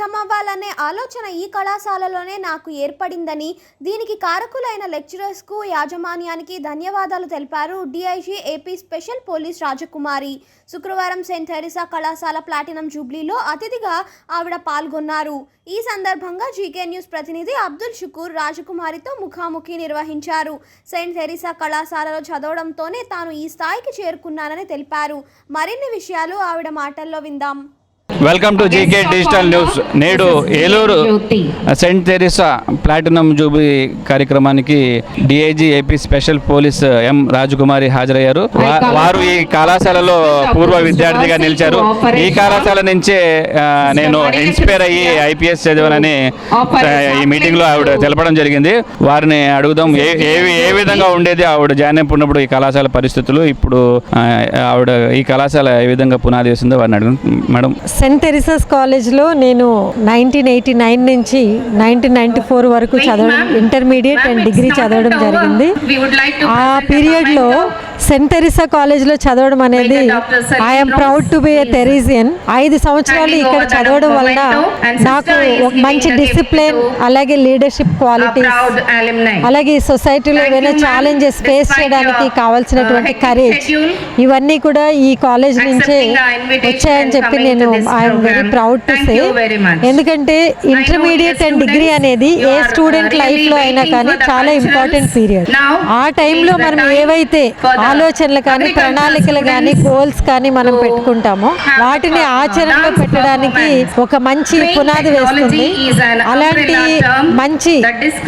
అర్థమవ్వాలనే ఆలోచన ఈ కళాశాలలోనే నాకు ఏర్పడిందని దీనికి కారకులైన లెక్చరర్స్కు యాజమాన్యానికి ధన్యవాదాలు తెలిపారు DIG AP special police Rajakumari. శుక్రవారం సెయింట్ థెరిసా కళాశాల ప్లాటినం జూబ్లీలో అతిథిగా ఆవిడ పాల్గొన్నారు. ఈ సందర్భంగా జీకే న్యూస్ ప్రతినిధి అబ్దుల్ షుకూర్ రాజకుమారితో ముఖాముఖి నిర్వహించారు. సెయింట్ థెరిసా కళాశాలలో చదవడంతోనే తాను ఈ స్థాయికి చేరుకున్నానని తెలిపారు. మరిన్ని విషయాలు ఆవిడ మాటల్లో విందాం. Welcome to GK digital news నేడు Eluru Saint Teresa platinum jubilee కార్యక్రమానికి DIG AP special police M Rajakumari హాజరయ్యారు. వారు ఈ కళాశాలలో పూర్వ విద్యార్థిగా నిలిచారు. ఈ కళాశాల నుంచే నేను ఇన్స్పైర్ అయ్యి ఐపీఎస్ చదివానని ఈ మీటింగ్లో ఆవిడ తెలపడం జరిగింది. వారిని అడుగుదాం ఏ ఏ ఏ విధంగా ఉండేది ఆవిడ జాయిన్ అయినప్పుడు ఈ కళాశాల పరిస్థితులు? ఇప్పుడు ఆవిడ ఈ కళాశాల ఏ విధంగా పునాది వేసిందో వారిని అడుగు మేడం. సెంట్ తెరిసస్ కాలేజ్లో నేను నైన్టీన్ ఎయిటీ నైన్ నుంచి నైన్టీన్ నైన్టీ ఫోర్ వరకు చదవడం ఇంటర్మీడియట్ అండ్ డిగ్రీ చదవడం జరిగింది. ఆ పీరియడ్లో సెంట్ తెరిసా కాలేజ్లో చదవడం అనేది I'm proud to be a Teresian ఐదు సంవత్సరాలు ఇక్కడ చదవడం వలన నాకు మంచి డిసిప్లిన్ అలాగే లీడర్షిప్ క్వాలిటీస్ అలాగే ఈ సొసైటీలో ఏమైనా ఛాలెంజెస్ ఫేస్ చేయడానికి కావాల్సినటువంటి కరేజ్ ఇవన్నీ కూడా ఈ కాలేజ్ నుంచే వచ్చాయని చెప్పి నేను I'm very proud to say ఎందుకంటే ఇంటర్మీడియట్ అండ్ డిగ్రీ అనేది ఏ స్టూడెంట్ లైఫ్లో అయినా కానీ చాలా ఇంపార్టెంట్ పీరియడ్ ఆ టైంలో మనం ఏవైతే ఆలోచనలు కానీ ప్రణాళికలు కానీ గోల్స్ కానీ మనం పెట్టుకుంటామో. వాటిని ఆచరణలో పెట్టడానికి ఒక మంచి పునాది వేస్తుంది. అలాంటి మంచి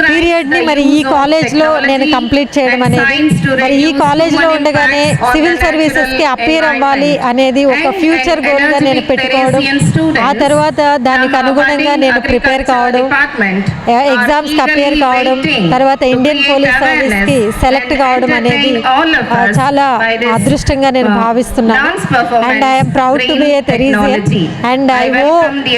పీరియడ్ని మరి ఈ కాలేజ్లో నేను కంప్లీట్ చేయడం అనేది మరి ఈ కాలేజ్లో ఉండగానే సివిల్ సర్వీసెస్కి అపీర్ అవ్వాలి అనేది ఒక ఫ్యూచర్ గోల్గా నేను పెట్టుకోవడం. ఆ తర్వాత దానికి అనుగుణంగా నేను ప్రిపేర్ కావడం. ఎగ్జామ్స్ అపేర్ కావడం. తర్వాత ఇండియన్ పోలీస్ సర్వీస్కి సెలెక్ట్ కావడం అనేది చాలా అదృష్టంగా నేను భావిస్తున్నాను. And I'm proud to be a Teresian and I owe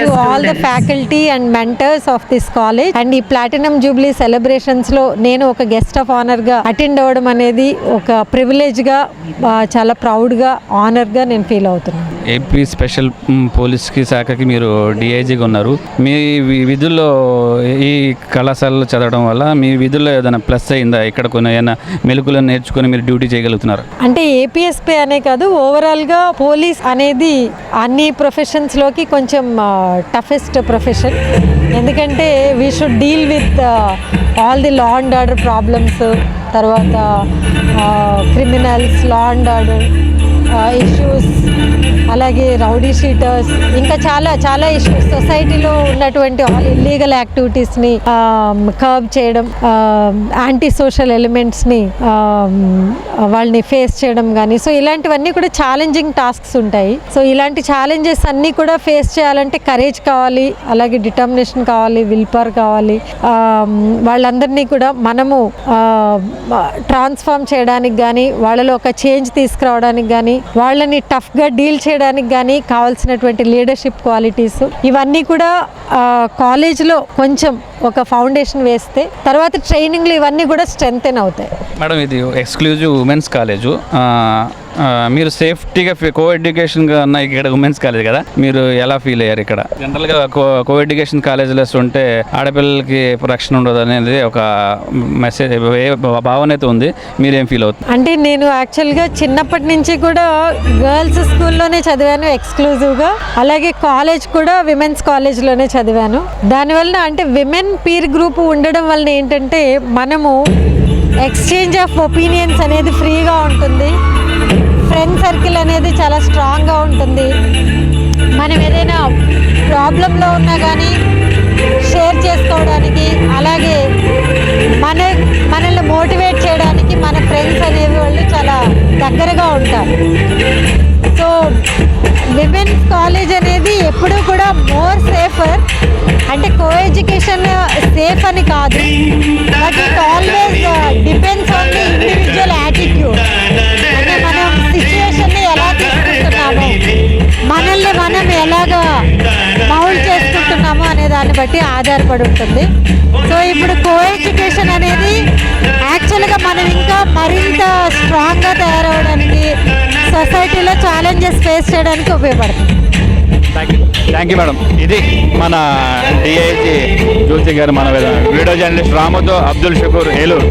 to all the faculty and mentors of this college and ఈ ప్లాటినం జూబ్లీ సెలబ్రేషన్స్లో నేను ఒక గెస్ట్ ఆఫ్ ఆనర్గా అటెండ్ అవ్వడం అనేది ఒక ప్రివిలేజ్గా ఆ, చాలా ప్రౌడ్గా ఆనర్గా నేను ఫీల్ అవుతున్నాను. ఏపీ స్పెషల్ పోలీస్కి శాఖకి మీరు డిఐజీగా ఉన్నారు. మీ విధుల్లో ఈ కళాశాలలో చదవడం వల్ల మీ విధుల్లో ఏదైనా ప్లస్ అయిందా? ఇక్కడ కొన్ని ఏమైనా మెలకులను నేర్చుకొని మీరు డ్యూటీ చేయగలుగుతున్నారు? అంటే ఏపీఎస్పీ అనే కాదు ఓవరాల్గా పోలీస్ అనేది అన్ని ప్రొఫెషన్స్లోకి కొంచెం టఫెస్ట్ ప్రొఫెషన్. ఎందుకంటే we should deal with all the law and order problems తర్వాత criminals law and order issues అలాగే రౌడీ షీటర్స్ ఇంకా చాలా చాలా ఇష్యూస్ సొసైటీలో ఉన్నటువంటి ఆల్ ఇల్లీగల్ యాక్టివిటీస్ని కర్బ్ చేయడం యాంటీ సోషల్ ఎలిమెంట్స్ని వాళ్ళని ఫేస్ చేయడం కానీ సో ఇలాంటివన్నీ కూడా ఛాలెంజింగ్ టాస్క్స్ ఉంటాయి. సో ఇలాంటి ఛాలెంజెస్ అన్నీ కూడా ఫేస్ చేయాలంటే కరేజ్ కావాలి అలాగే డిటర్మినేషన్ కావాలి విల్ పవర్ కావాలి um, వాళ్ళందరినీ కూడా మనము um, ట్రాన్స్ఫార్మ్ చేయడానికి కానీ వాళ్ళలో ఒక చేంజ్ తీసుకురావడానికి కానీ వాళ్ళని టఫ్గా డీల్ చేయడానికి కానీ కావాల్సినటువంటి లీడర్షిప్ క్వాలిటీస్ ఇవన్నీ కూడా కాలేజ్లో కొంచెం ఒక ఫౌండేషన్ వేస్తే తర్వాత ట్రైనింగ్లు ఇవన్నీ కూడా స్ట్రెంగ్తెన్ అవుతాయి. మేడం ఇది ఎక్స్క్లూజివ్ ఉమెన్స్ కాలేజు. మీరు సేఫ్టీగా కో ఎడ్యుకేషన్గా ఉన్న ఇక్కడ ఉమెన్స్ కాలేజ్ కదా? మీరు ఎలా ఫీల్ అయ్యారు ఇక్కడ? జనరల్గా కో కో ఎడ్యుకేషన్ కాలేజీలో ఉంటే ఆడపిల్లలకి రక్షణ ఉండదు అనేది ఒక మెసేజ్ భావన అయితే ఉంది. మీరేం ఫీల్ అవుతుంది? అంటే నేను యాక్చువల్గా చిన్నప్పటి నుంచి కూడా గర్ల్స్ స్కూల్లోనే చదివాను ఎక్స్క్లూజివ్గా అలాగే కాలేజ్ కూడా విమెన్స్ కాలేజ్లోనే చదివాను. దానివల్ల అంటే విమెన్ పీర్ గ్రూప్ ఉండడం వలన ఏంటంటే మనము ఎక్స్చేంజ్ ఆఫ్ ఒపీనియన్స్ అనేది ఫ్రీగా ఉంటుంది. ఫ్రెండ్ సర్కిల్ అనేది చాలా స్ట్రాంగ్గా ఉంటుంది. మనం ఏదైనా ప్రాబ్లంలో ఉన్నా కానీ షేర్ చేసుకోవడానికి అలాగే మన మనల్ని మోటివేట్ చేయడానికి మన ఫ్రెండ్స్ అనేవి వాళ్ళు చాలా దగ్గరగా ఉంటారు. సో విమెన్స్ కాలేజ్ అనేది ఎప్పుడూ కూడా మోర్ సేఫర్ అంటే కో ఎడ్యుకేషన్ సేఫ్ అని కాదు. But it always depends on the individual attitude అంటే మన దాన్ని బట్టి ఆధారపడి ఉంటుంది. సో ఇప్పుడు కో ఎడ్యుకేషన్ అనేది యాక్చువల్గా మనం ఇంకా మరింత స్ట్రాంగ్గా తయారవడానికి సొసైటీలో ఛాలెంజెస్ ఫేస్ చేయడానికి ఉపయోగపడుతుంది. థ్యాంక్ యూ మేడం ఇది మన డిఐజీ జ్యోతి గారు మన వీడియో జర్నలిస్ట్ రాముతో అబ్దుల్ షకూర్ ఏలూరు.